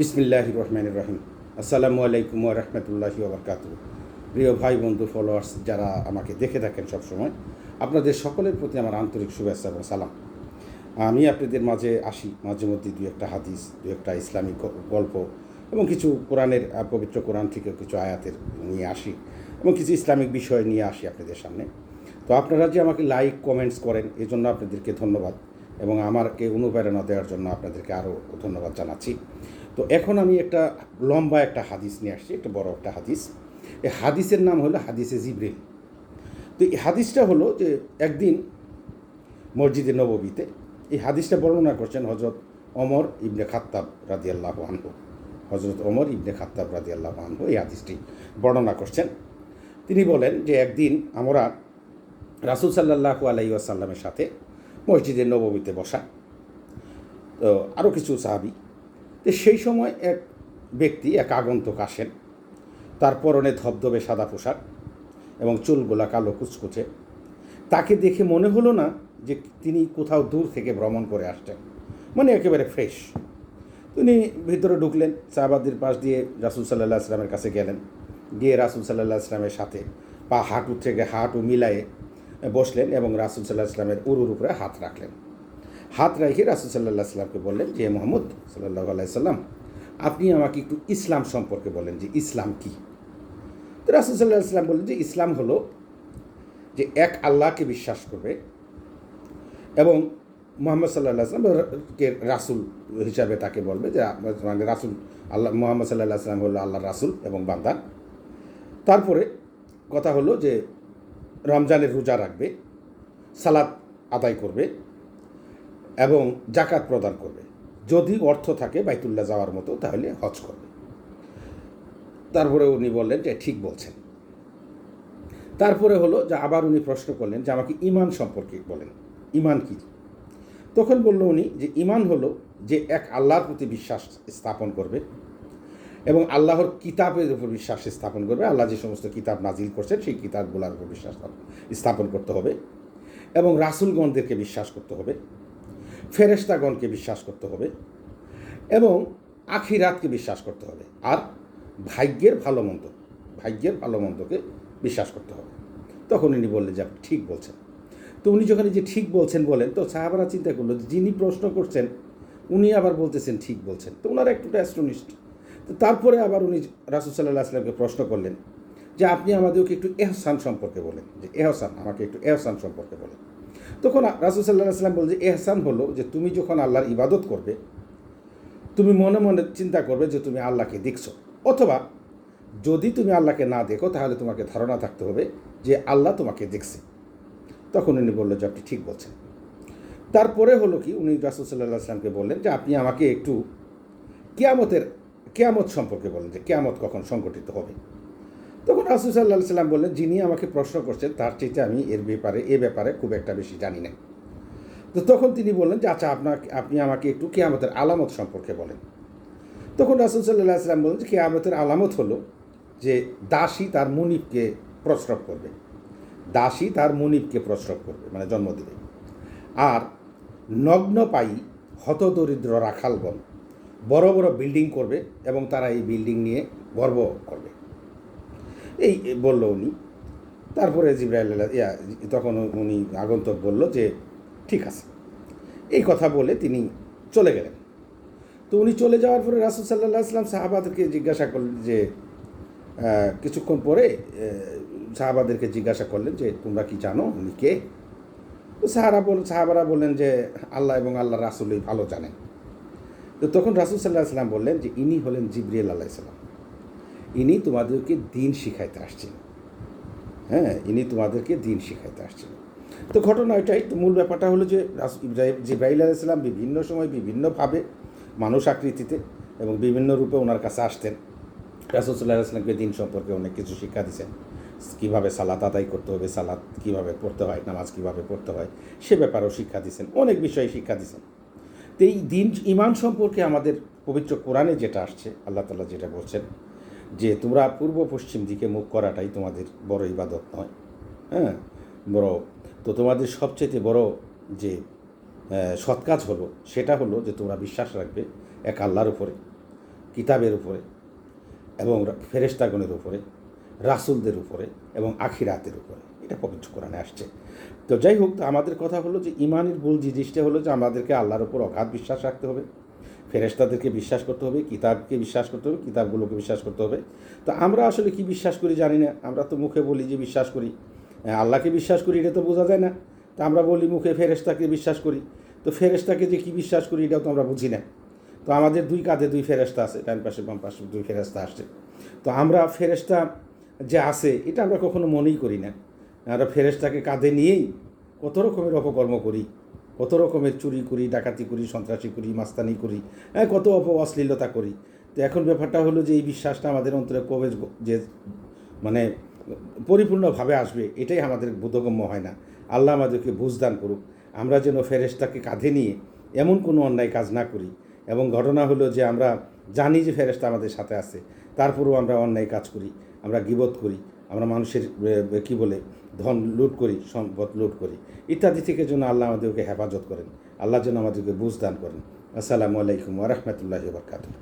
বিসমিল্লাহ রহমান রহিম। আসসালামু আলাইকুম রহমতুল্লাহি ওবরকাত প্রিয় ভাই, বন্ধু ফলোয়ার্স যারা আমাকে দেখে থাকেন সবসময়, আপনাদের সকলের প্রতি আমার আন্তরিক শুভেচ্ছা এবং সালাম। আমি আপনাদের মাঝে আসি, মাঝে মধ্যে দু একটা হাদিস দু একটা ইসলামিক গল্প এবং কিছু কোরআনের পবিত্র কোরআন থেকে কিছু আয়াতের নিয়ে আসি এবং কিছু ইসলামিক বিষয় নিয়ে আসি আপনাদের সামনে। তো আপনারা যে আমাকে লাইক কমেন্টস করেন এই জন্য আপনাদেরকে ধন্যবাদ এবং আমাকে অনুপ্রেরণা দেওয়ার জন্য আপনাদেরকে আরও ধন্যবাদ জানাচ্ছি। তো এখন আমি একটা লম্বা একটা হাদিস নিয়ে আসছি, একটা বড় একটা হাদিস। এই হাদিসের নাম হলো হাদিসে জিব্রিল। তো এই হাদিসটা হলো যে একদিন মসজিদে নববীতে এই হাদিসটা বর্ণনা করছেন হজরত অমর ইবনে খাত্তাব রাদিয়াল্লাহ আনহু। হজরত অমর ইবনে খাত্তাব রাদিয়াল্লাহ আনহু এই হাদিসটি বর্ণনা করছেন। তিনি বলেন যে একদিন আমরা রাসুল সাল্লাহু আলাই আসাল্লামের সাথে মসজিদে নববীতে বসা, তো আরও কিছু সাহাবি তো সেই সময় এক ব্যক্তি, এক আগন্তুক আসেন। তার পরনে ধবধবে সাদা পোশাক এবং চুলগুলা কালো কুচকুচে। তাকে দেখে মনে হলো না যে তিনি কোথাও দূর থেকে ভ্রমণ করে আসছেন। মানে একেবারে ফ্রেশ। তিনি ভিতরে ঢুকলেন সাহাবাদের পাশ দিয়ে রাসুল সাল্লাহ আসলামের কাছে গেলেন। গিয়ে রাসুল সাল্লাহ আসলামের সাথে পা হাঁটু থেকে হাঁটু মিলায়ে বসলেন এবং রাসুল সাল্লাহ আসলামের উরুর উপরে হাত রাখলেন। হাত রেখে রাসুল সাল্লাহ সাল্লামকে বললেন, যে মোহাম্মদ সাল্লাহ আলাইসাল্লাম আপনি আমাকে একটু ইসলাম সম্পর্কে বলেন, যে ইসলাম কী? তো রাসুল সাল্লাহ সাল্লাম বললেন যে ইসলাম হলো যে এক আল্লাহকে বিশ্বাস করবে এবং মোহাম্মদ সাল্লাহ আসলামকে রাসুল হিসাবে তাকে বলবে যে মানে রাসুল আল্লাহ, মোহাম্মদ সাল্লাহ আসলাম হলো আল্লাহ রাসুল এবং বান্দা। তারপরে কথা হলো যে রমজানের রোজা রাখবে সালাদ আদায় করবে এবং জাকাত প্রদান করবে। যদি অর্থ থাকে বাইতুল্লাহ যাওয়ার মতো, তাহলে হজ করবে। তারপরে উনি বললেন যে, ঠিক বলছেন। তারপরে হলো যে, আবার উনি প্রশ্ন করলেন যে, আমাকে ইমান সম্পর্কে বলেন। ইমান কি? তখন বলল উনি যে ইমান হলো যে, এক আল্লাহর প্রতি বিশ্বাস স্থাপন করবে এবং আল্লাহর কিতাবের উপর বিশ্বাস স্থাপন করবে। আল্লাহ যে সমস্ত কিতাব নাজিল করছেন, সেই কিতাবগুলোর উপর বিশ্বাস স্থাপন করতে হবে এবং রাসুলগণদেরকে বিশ্বাস করতে হবে। ফেরেস্তাগণকে বিশ্বাস করতে হবে এবং আখিরাতকে বিশ্বাস করতে হবে। আর ভাগ্যের ভালো মন্দ, ভাগ্যের ভালো মন্দকে বিশ্বাস করতে হবে। তখন উনি বললেন, যে আপনি ঠিক বলছেন। তো উনি যখন যে ঠিক বলছেন বলেন, তো সাহাবারা চিন্তা করল, যিনি প্রশ্ন করছেন, উনি আবার বলতেছেন, ঠিক বলছেন। তো ওনারা একটু অ্যাস্ট্রোনিস্ট। তো তারপরে আবার উনি রাসুল সাল্লাহ আসলামকে প্রশ্ন করলেন যে, আপনি আমাদেরকে একটু এহসান সম্পর্কে বলেন। যে, এহসান, আমাকে একটু এহসান সম্পর্কে বলেন। তখন রাসুল সাল্লাহ সাল্লাম বলছে এহসান হলো যে তুমি যখন আল্লাহর ইবাদত করবে, তুমি মনে মনে চিন্তা করবে যে তুমি আল্লাহকে দেখছ। অথবা যদি তুমি আল্লাহকে না দেখো, তাহলে তোমাকে ধারণা থাকতে হবে যে আল্লাহ তোমাকে দেখছে। তখন উনি বলল যে, আপনি ঠিক বলছেন। তারপরে হলো কি, উনি রাসুল সাল্লাহ আসলামকে বললেন যে, আপনি আমাকে একটু কেয়ামতের, কেয়ামত সম্পর্কে বলেন যে, কেয়ামত কখন সংগঠিত হবে? তখন রাসুল সাল্লাহ সাল্লাম বললেন, যিনি আমাকে প্রশ্ন করছেন, তার চাইতে আমি এর ব্যাপারে, এ ব্যাপারে খুব একটা বেশি জানি না তো তখন তিনি বললেন যে আচ্ছা আপনাকে, আপনি আমাকে একটু কেয়ামতের আলামত সম্পর্কে বলেন। তখন রাসুল সাল্লাহ আসলাম বললেন যে, কেয়ামতের আলামত হলো যে দাসী তার মুনিবকে প্রস্রব করবে। দাসী তার মুনিবকে প্রস্রব করবে মানে জন্ম দেবে। আর নগ্ন পাই হতদরিদ্র রাখালগণ বড় বড় বিল্ডিং করবে এবং তারা এই বিল্ডিং নিয়ে গর্ব করবে। এই বলল উনি। তারপরে জিব্রাইল ইয়া, তখন উনি আগন্তক বলল যে, ঠিক আছে। এই কথা বলে তিনি চলে গেলেন। তো উনি চলে যাওয়ার পরে রাসুল সাল্লাহ আসলাম সাহাবাদেরকে জিজ্ঞাসা করলেন যে কিছুক্ষণ পরে সাহাবাদেরকে জিজ্ঞাসা করলেন যে, তোমরা কি জানো উনি কে? তো সাহারা বল, সাহাবারা বললেন যে, আল্লাহ এবং আল্লাহ রাসুলই ভালো জানেন। তো তখন রাসুল সাল্লাহ আসলাম বললেন যে, ইনি হলেন জিবরিয়াল আল্লাহ সাল্লাম ইনি তোমাদেরকে দিন শিখাইতে আসছেন। হ্যাঁ ইনি তোমাদেরকে দিন শিখাইতে আসছেন। তো ঘটনা এটাই, তো মূল ব্যাপারটা হলো যে জিব্রাহিল আলাইসাল্লাম বিভিন্ন সময় বিভিন্নভাবে মানুষ আকৃতিতে এবং বিভিন্ন রূপে ওনার কাছে আসতেন। রাসুলসাল্লাহ আসলামকে দিন সম্পর্কে অনেক কিছু শিক্ষা দিয়েছেন কীভাবে সালাত আদায় করতে হবে, সালাত কীভাবে পড়তে হয়, নামাজ কীভাবে পড়তে হয়, সে ব্যাপারেও শিক্ষা দিয়েছেন অনেক বিষয়ে শিক্ষা দিয়েছেন তো এই দিন ইমান সম্পর্কে আমাদের পবিত্র কোরআনে যেটা আসছে, আল্লাহ তালা যেটা বলছেন যে তোমরা পূর্ব পশ্চিম দিকে মুখ করাটাই তোমাদের বড় ইবাদত নয়। হ্যাঁ? বড়, তো তোমাদের সবচেয়ে বড় যে সৎ কাজ হলো, সেটা হলো যে তোমরা বিশ্বাস রাখবে এক আল্লাহর উপরে, কিতাবের উপরে এবং ফেরেস্তাগণের উপরে, রাসুলদের উপরে এবং আখিরাতের উপরে। এটা পবিত্র কোরআনে আসছে। তো যাই হোক, তো আমাদের কথা হলো যে ইমানের ভুল জিনিসটা হলো যে আমাদেরকে আল্লাহর উপর অগাধ বিশ্বাস রাখতে হবে। ফেরেস্তাদেরকে বিশ্বাস করতে হবে কিতাবকে বিশ্বাস করতে হবে কিতাবগুলোকে বিশ্বাস করতে হবে। তো আমরা আসলে কি বিশ্বাস করি জানি না। আমরা তো মুখে বলি যে বিশ্বাস করি। হ্যাঁ, আল্লাহকে বিশ্বাস করি এটা তো বোঝা যায় না। তো আমরা বলি মুখে ফেরেস্তাকে বিশ্বাস করি। তো ফেরেস্তাকে যে কী বিশ্বাস করি এটাও তো আমরা বুঝি না। তো আমাদের দুই কাঁধে দুই ফেরেস্তা আছে ডান পাশে বাম পাশে দুই ফেরেস্তা আসছে। তো আমরা ফেরেস্তা যে আছে এটা আমরা কখনো মনেই করি না। আমরা ফেরেস্তাকে কাঁধে নিয়েই কত রকমের অপকর্ম করি। কত রকমের চুরি করি, ডাকাতি করি, সন্ত্রাসী করি, মাস্তানি করি হ্যাঁ কত অপ অশ্লীলতা করি। তো এখন ব্যাপারটা হলো যে এই বিশ্বাসটা আমাদের অন্তরে কবে যে মানে পরিপূর্ণভাবে আসবে, এটাই আমাদের বোধগম্য হয় না। আল্লাহ আমাদেরকে বুঝদান করুক। আমরা যেন ফেরেশতাকে কাঁধে নিয়ে এমন কোনো অন্যায় কাজ না করি এবং ঘটনা হলো যে আমরা জানি যে ফেরেশতা আমাদের সাথে আছে, তারপরেও আমরা অন্যায় কাজ করি, আমরা গিবত করি। আমরা মানুষের কি বলে, ধন লুট করি, সম্পদ লুট করি। ইত্যাদি থেকে যেন আল্লাহ আমাদেরকে হেফাজত করেন। আল্লাহ যেন আমাদেরকে বুঝ দান করেন। আসসালামু আলাইকুম ওরহমতুল্লাহ বরকাতুহ।